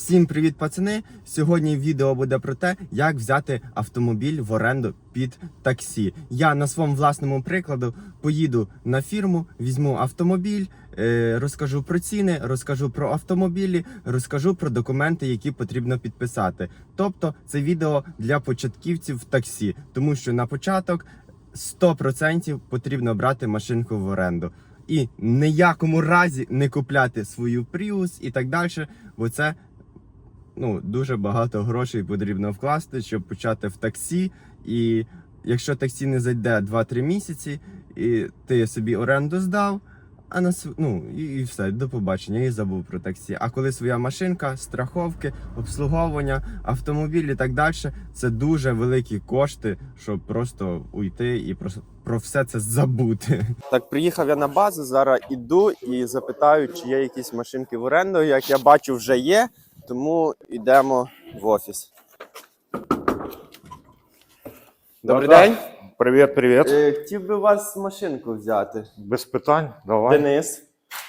Всім привіт, пацани! Сьогодні відео буде про те, як взяти автомобіль в оренду під таксі. Я на своєму власному прикладу поїду на фірму, візьму автомобіль, е, розкажу про ціни, розкажу про автомобілі, розкажу про документи, які потрібно підписати. Тобто, це відео для початківців в таксі, тому що на початок 100% потрібно брати машинку в оренду. І ніякому разі не купляти свою Prius і так далі, бо це ну, дуже багато грошей потрібно вкласти, щоб почати в таксі. І якщо таксі не зайде 2-3 місяці, і ти собі оренду здав, а на ну, і, і все, до побачення, і забув про таксі. А коли своя машинка, страховки, обслуговування, автомобіль і так далі, це дуже великі кошти, щоб просто уйти і про, про все це забути. Так, приїхав я на базу, зараз іду і запитаю, чи є якісь машинки в оренду. Як я бачу, вже є, тому йдемо в офіс. Добрий Да-да. день. Привіт, привіт. Е, Хотів би у вас машинку взяти. Без питань. Давай. Денис,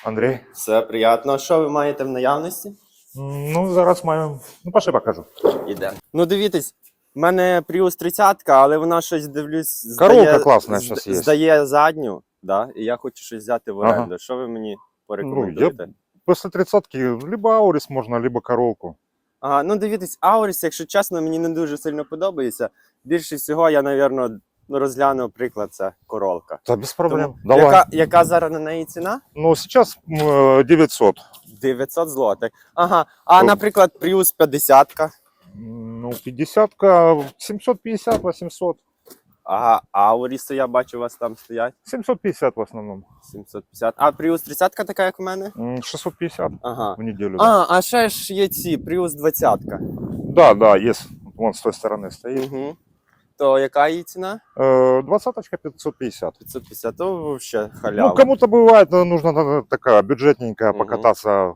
Андрій. все приємно. Що ви маєте в наявності? М, Ну, зараз маємо. Ну, пошли покажу. Іде. Ну, дивіться, в мене Prius 30, але вона щось дивлюсь. Коробка класна щас є. Здає задню, да? і я хочу щось взяти в Ага. оренду. Що ви мені порекомендуєте? Після тридцатки либо Аурис можна, либо коровку. Ага, ну дивіться, Ауріс, якщо чесно, мені не дуже сильно подобається. Більше всього, я, напевно, ну, розгляну приклад, це королка. Та без проблем. Тому, Давай. Яка, яка зараз на неї ціна? Ну, зараз м, е, 900. 900 злотих. Ага. А, наприклад, Prius 50. М, Ну, 50 750, 800. Ага, Ауріси, я бачу, у вас там стоять. 750 в основному. 750. А Prius 30 така, як у мене? М, 650 Ага. в неділю. да. А, а ще ж є ці Prius 20. Да, да, є. Вон з тої сторони стоїть. Угу. То яка її ціна? Е, 20 550. 550, то взагалі халява. Ну, кому-то бывает, э, нужно э, такая бюджетненькая Мгм. покататься.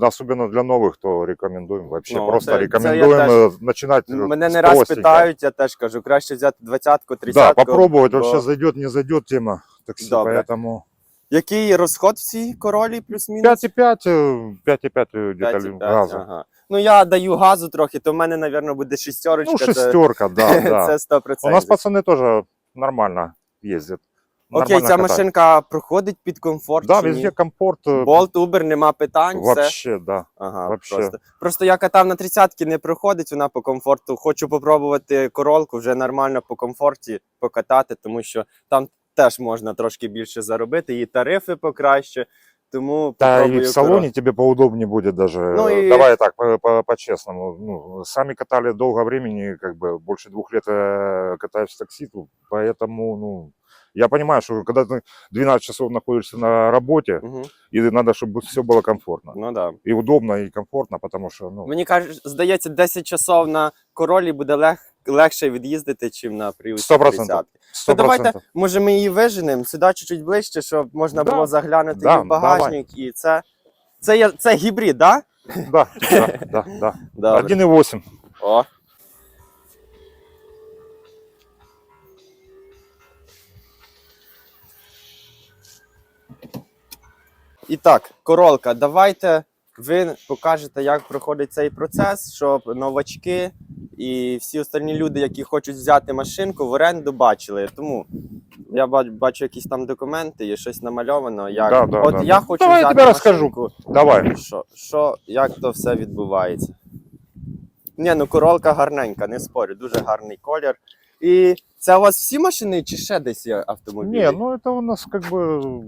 Особенно для новых, то рекомендуем. Вообще Ну, просто це- це рекомендуем я э, начинать. э, Мене с не раз простенького. питають, я теж кажу, краще взяти 20-ку, 30-ку. Да, попробовать бо- вообще зайдет, не зайдет тема такси, Добре. поэтому Який розход в цій королі плюс-мінус? 5,5, э, 5,5 э, где-то 5,5, газа. Ага. Ну я даю газу трохи, то в мене, напевно, буде шістерочка. Ну, це- шестерка, да, да. Це 100%. У нас пацаны тоже нормально ездят. Окей, нормально ця катают. машинка проходить під комфорт. Да, чи ні? везде комфорт. э, Болт, Uber, нема питань. Все. Вообще, да. Ага, вообще. Просто. просто я катав на 30-ки, не проходить вона по комфорту. Хочу попробувати королку вже нормально по комфорті покатати, тому що там теж можна трошки більше заробити, і тарифи покраще. Тому Да, и попробую в салоне королку. тебе поудобнее будет даже. Ну Э, и- Давай так, по- по- по-честному. ну, сами катали долго времени, как бы больше двух лет э, катаюсь в такси, тут, поэтому, ну, я понимаю, что когда ты 12 часов находишься на работе, Мгм. и надо, чтобы все было комфортно. Ну да. И удобно, и комфортно, потому что, ну, Мені кажуть, здається, 10 часов на королі буде лег... легше від'їздити, чим на Prius 100%. 30. сто То давайте, процентов. може, ми її виженемо сюди чуть-чуть ближче, щоб можна Да, було заглянути да, і в багажник. І це, це, є- це гібрид, так? Да, да, да, да. Да? 1,8. О. І так, королка, давайте ви покажете, як проходить цей процес, щоб новачки і всі остальні люди, які хочуть взяти машинку, в оренду бачили. Тому я бачу, якісь там документи, є щось намальовано. Як... Да, да, От да, я да. хочу Давай я взяти тебе розкажу. машинку. Давай. Що, що, як то все відбувається? Ні, ну королка гарненька, не спорю, дуже гарний колір. І це у вас всі машини чи ще десь є автомобілі? Не, ну это у нас как бы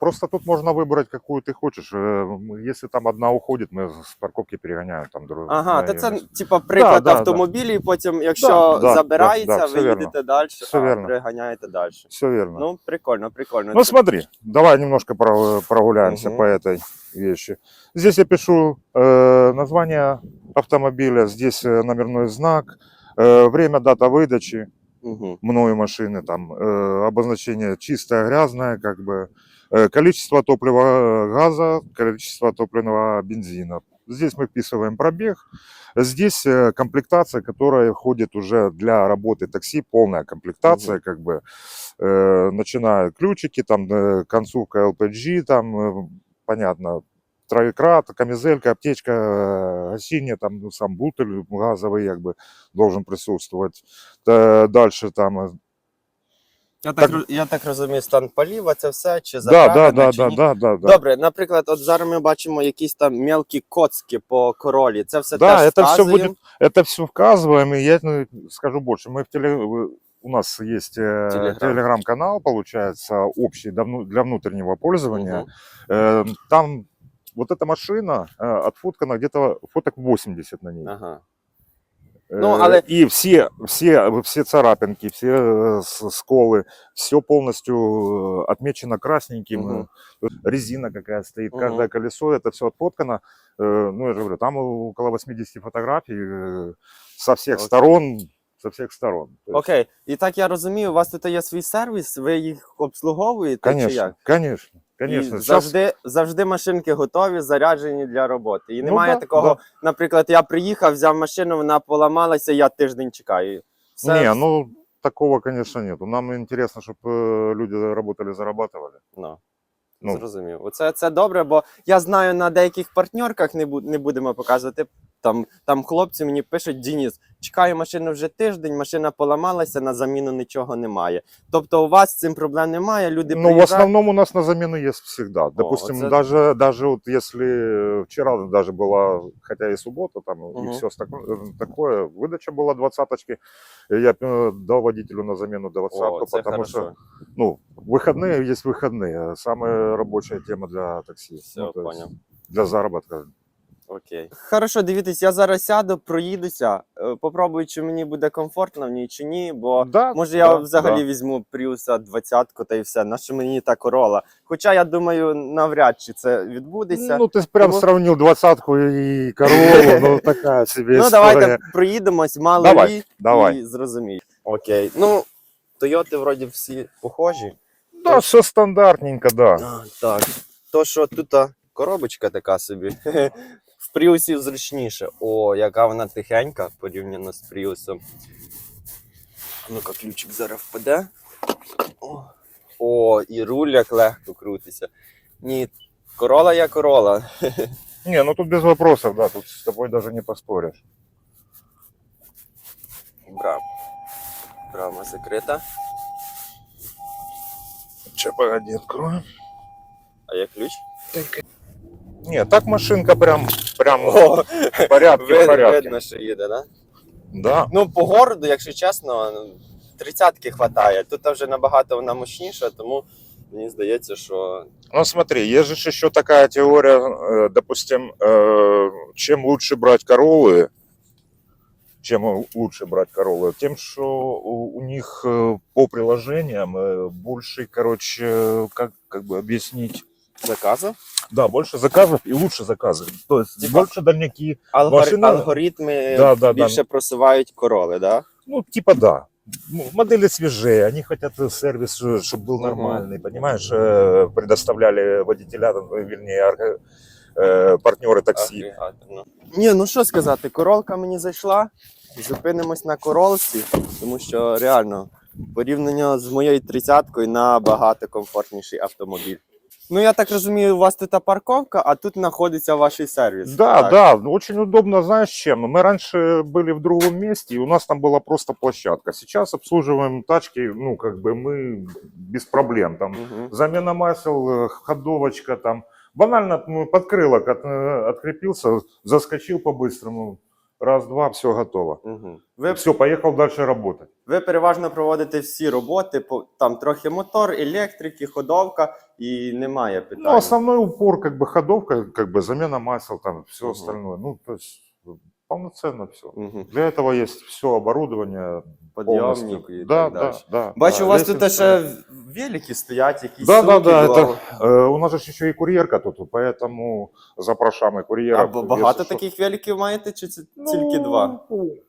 просто тут можно выбрать какую ты хочешь. Э, мы- Если там одна уходит, мы с парковки перегоняем там другую. Ага, то це типа приклад да, да. автомобілів, потім, якщо Да, да, забирається, да, да, все ви вірно. їдете далі, Все а вірно. приганяєте далі. Все верно. Ну, Ну, прикольно, прикольно. Це- смотри, давай немножко про- прогуляемся Мгм. по этой вещи. Здесь я пишу э, название автомобиля, здесь э, номерной знак, э, время, дата выдачи Мгм. мною машины, там э, обозначение чистое, грязное, как бы э, количество топлива э, газа, количество топливного бензина. Здесь мы вписываем пробег. Здесь э, комплектация, которая входит уже для работы такси, полная комплектация, как бы э, начиная ключики, там э, концовка LPG, там э, понятно, троекрат, камизелька, аптечка, э, гасіння, там ну, сам бутыль газовый как бы должен присутствовать. Дальше там э, Я так- так, я так розумію, стан паліва, це все чи Да, да, заправлено, да, чи да, ні? да, да, да. Добре, наприклад, от зараз ми бачимо якісь там мелкі коцки по королі. Це все Да, теж это все вказуємо? будет, это все вказываем, и я ну, скажу больше, мы в теле, в- у нас есть э, Телеграм. телеграм-канал, получается, общий для вну- для внутреннего пользования. Мгм. Э, Там вот эта машина э, отфоткана где-то фоток 80 на ней. Ага. Э, Ну, але- И все, все, все царапинки, все э, с- сколы, все полностью э, отмечено красненьким. Мгм. э, Резина какая стоит, Мгм. каждое колесо, это все отфоткано. Э, Ну, я же говорю, там около 80 фотографий э, со всех Окей. сторон, со всех сторон. То есть, Окей. І так я розумію, у вас тут є свій сервіс, ви їх обслуговуєте чи Конечно, як? конечно, конечно. І завжди, завжди машинки готові, заряджені для роботи. І Ну немає да, такого, да. наприклад, я приїхав, взяв машину, вона поламалася, я тиждень чекаю. Все, Не, ну такого, конечно, нету. Нам интересно, чтобы люди работали, зарабатывали. Ну, Ну. зрозумів. Оце це добре, бо я знаю на деяких партнерках, не, бу- не будемо показувати. Там, там хлопці мені пишуть: Дініс, чекаю машину вже тиждень, машина поламалася, на заміну нічого немає. Тобто у вас з цим проблем немає. Люди Ну, в приїжджають. основном у нас на замену есть всегда. Допустим, это- даже, даже вот если э, вчера даже была, хотя и суббота, там Мгм. и все такое, выдача была двадцаточки, и я э, дал водителю на замену двадцатку, О, це потому хорошо. что, ну, выходные есть выходные. Самая рабочая тема для такси. Все, ну, то есть понял. Для заработка. Окей. Хорошо, дивіться, я зараз сяду, проїдуся, е, попробую, чи мені буде комфортно в ній, чи ні, бо да, може я да, взагалі да. візьму Prius 20 та і все, на що мені та корола. Хоча я думаю, навряд чи це відбудеться. Ну, ты прям Тому- сравнил двадцатку и корову, ну, такая себе Ну, история. давайте проїдемось, мало Давай, лі, давай. і зрозуміємо. Окей. Ну, Тойоти вроді всі похожі. Да, все стандартненько, да. А, так. То, що тут а, коробочка така собі. В Пріусі зручніше. О, яка вона тихенька порівняно з Пріусом. Ну-ка, ключик зараз впаде. О, О, і руль як легко крутиться. Ні, корола є корола. Не, ну тут без вопросов, да, тут с тобой даже не поспоришь. Браво. Брама закрита. Че, погоди, открою. А є ключ? Не, так машинка прям, прям О, в порядке, в вид- порядке. видно, що їде, да? Да. Ну, по городу, якщо чесно, ну, тридцятки хватає. Тут вже набагато вона мощніша, тому мені здається, що Ну смотри, есть же ж еще такая теория, э, допустим, э, чем лучше брать королы, чем у- лучше брать королы, тем, что у, у них э, по приложениям э, больше, короче, э, как, как бы объяснить, заказу. да, больше заказов и лучше заказы. То есть Типа- больше дальняки, Алгор... Машина- Алгоритми Да, да, да. більше просувають короли, да? Ну, типа да. Ну, Модели свежее, они хотят э, сервис, чтобы был Мгм. нормальный, понимаешь, э, предоставляли водителя, э, вернее, орга- э, партнеры такси. Агрегатор, ну. Ні, ну що сказати, королка мені зайшла. Зупинимось на королці, тому що реально порівняно з моєю тридцяткою набагато комфортніший автомобіль. Ну я так розумію, у вас тут парковка, а тут знаходиться ваш сервіс. Да, так? да, ну, очень удобно, знаешь, чем? Мы раньше были в другом месте, и у нас там была просто площадка. Сейчас обслуживаем тачки, ну, как бы мы без проблем. Там Мгм. замена масел, э, ходовочка, там банально ну, подкрылок от, э, открепился, заскочил по-быстрому, раз-два, все готово. Мгм. Ви, Все, поехал дальше работать. ви переважно проводите всі роботи, по- там трохи мотор, електрики, ходовка і немає питань. Ну, основной упор, как бы ходовка, как бы замена масел, там все Мгм. остальное. Ну, то есть э, полноценно все. Мгм. Для этого есть все оборудование. Подйомник полностью. і да, так далі. да, да. Бачу, да, у вас тут лестница. ще велики стоять, якісь Да, да, сумки, да, бо- это, э, у нас же еще и курьерка тут, поэтому запрошаем курьера. А бо багато таких великів маєте, чи це Ну, тільки два?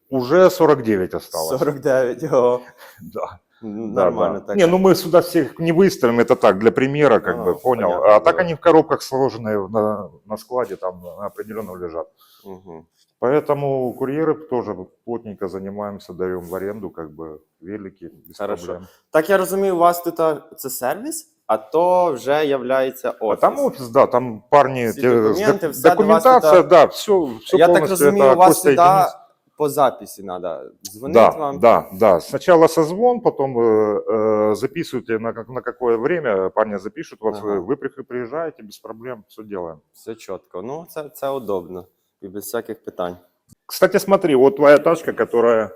Уже 49 осталось. 49, о, Да. м, Да, нормально да. так. Не, ну мы сюда всех не выставим, это так, для примера, как А, бы, понял. понятно, а так да. они в коробках сложенные на, на складе, там определенно лежат. Мгм. Поэтому курьеры тоже плотненько занимаемся, даем в аренду, как бы, велики, без Хорошо. проблем. Так я розумію, у вас тут а, це сервіс? а то вже являється А офіс. там офис, да, там парни, Все те- с документы, док- вся документация, до вас да, все, все Я так полностью розумію, это у вас Костя и сюди Денис. по записі треба дзвонити Да, вам. да, да. Сначала созвон, потом э, э, записывайте на, как- на какое время, парни запишут вас, Ага. вы при- приезжаете без проблем, все делаем. Все чітко. Ну, це, це удобно. І без всяких питань. Кстати, смотри, вот твоя тачка, которая,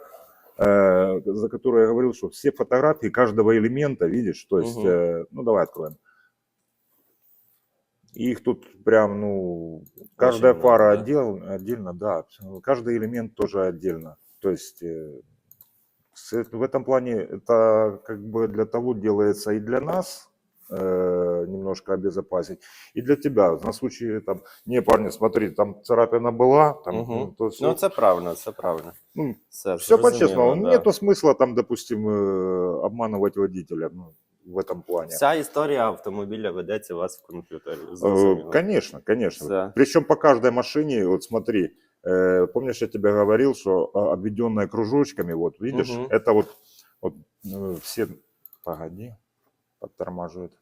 э, за которую я говорил, что все фотографии каждого элемента, видишь, то есть, Мгм. э, ну давай откроем. Их тут прям, ну, каждая много, фара да? отдел, отдельно, да, каждый элемент тоже отдельно. То есть э, в этом плане это как бы для того делается и для нас э, немножко обезопасить, и для тебя на случай там, не, парни, смотри, там царапина была, там, Мгм. ну, то Ну, всё. це правильно, це правильно. Ну, Все, все зрозуміло, по-честному. да. Нету смысла там, допустим, э, обманывать водителя ну, в этом плане. Вся історія автомобіля ведеться у вас в комп'ютері. Э, Зрозуміло. Конечно, конечно. Да. Причем по каждой машине, вот смотри, э, помнишь, я тебе говорил, что а, обведенная кружочками, вот видишь, Мгм. это вот, вот э, все, погоди, подтормаживает.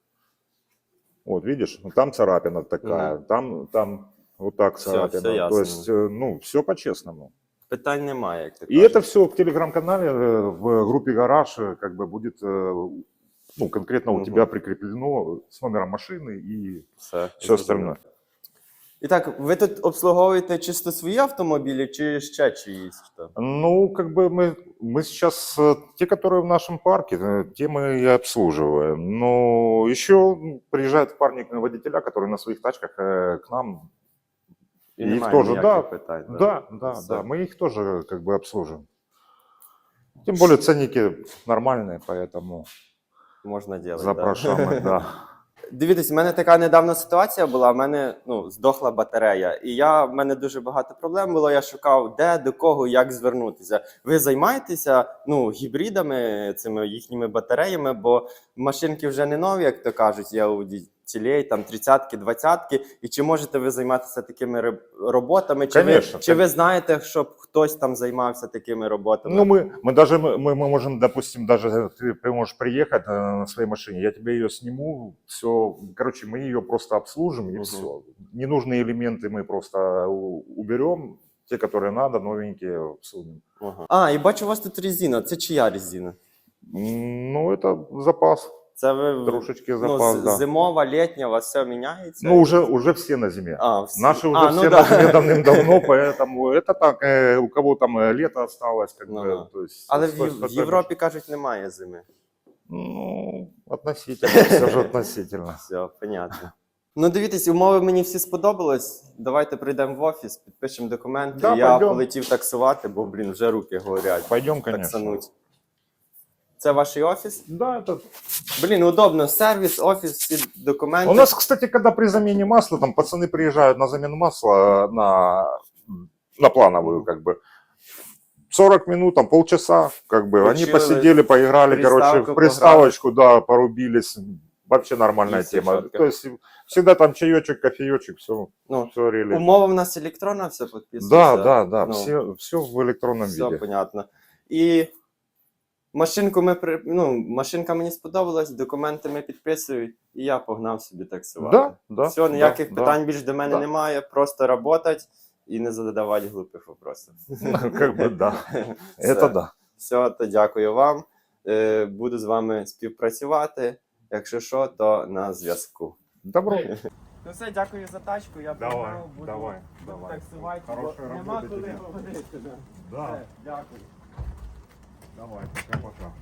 Вот видишь, ну, там царапина такая, там, там вот так царапина. всё ясно. То есть, э, ну, все по-честному. Питань немає, як ти И кажеш. это все в телеграм-канале, э, в группе «Гараж» э, как бы будет, ну, конкретно у Мгм. тебя прикреплено с номером машины и Все, все остальное. І так, ви тут обслуговуєте чисто свої автомобілі чи ще чиїсь? Що? Ну, как бы мы, мы сейчас, э, те, которые в нашем парке, э, те мы и обслуживаем. Но еще приезжают парни, э, водителя, которые на своих тачках э, к нам. І Їх немає теж, ніяких да, питань. Да, да, Все. да, мы их тоже как бы обслуживаем. Тем более ценники нормальные, поэтому Можна робити. запрашиваем их, да. Дивіться, в мене така недавна ситуація була. В мене ну, здохла батарея, і я в мене дуже багато проблем було. Я шукав, де, до кого, як звернутися. Ви займаєтеся ну, гібридами, цими їхніми батареями, бо машинки вже не нові, як то кажуть, я у дітілей, там 30-ки, 20-ки. І чи можете ви займатися такими риб- роботами? Чи, ви, Конечно, чи ви знаєте, щоб хтось там займався такими роботами? Ну, мы, мы даже, мы, мы можем, допустим, даже ты, ты можешь приехать э, на своей машине, я тебе ее сниму, все, короче, мы ее просто обслужим и Мгм. все. Ненужные элементы мы просто у- уберем, те, которые надо, новенькие всунем. Ага. А, і бачу, у вас тут резина. Це чия резина? М, Ну, это запас, Це ви трошечки ну, запас, з- да. зимова, літня, у вас все міняється? Ну, уже, уже все на зиме. а, всі- Наши уже а, все ну, на да. зиме давным-давно, поэтому это так, э, у кого там э, лето осталось, как Ну, бы, да. то есть... Але в, что- Єв- что-то в Європі кажуть, немає зими. Ну, относительно, все же относительно. Все, понятно. Ну, дивіться, умови мені всі сподобались. Давайте прийдемо в офіс, підпишемо документи. Да, Я пойдем. полетів таксувати, бо, блін, вже руки горять. Пойдем, конечно. Таксануть. Це ваш офіс? Да, это... Блін, удобно. Сервіс, офіс, всі документи. У нас, кстати, когда при замене масла, там пацаны приезжают на замену масла на, на плановую, как бы, 40 минут, там полчаса, как бы, они Учились, посидели, поиграли, короче, приставку в приставочку, да, порубились, вообще нормальная И всё тема. четко. То есть всегда там чаечек, кофеечек, все, Ну, все рели. Умова в нас електронна, все Да, підписується. да, да, Ну. все, все в электронном Все виде. понятно. І машинку ми при... ну, машинка мені сподобалась, документи ми підписують, і я погнав собі таксувати. Да, да. Все, ніяких да, питань більш до мене да. немає, просто працювати і не задавати глупих вопросів. да. Как бы, да. Все. Это да. Все, то дякую вам. Е, Буду з вами співпрацювати. Якщо що, то на зв'язку. Добро. Ну все, дякую за тачку. Я Давай, погнав, буду, давай, буду давай. таксувати. бо Нема коли говорити. да. Да. Все, Дякую. Давай, пока-пока.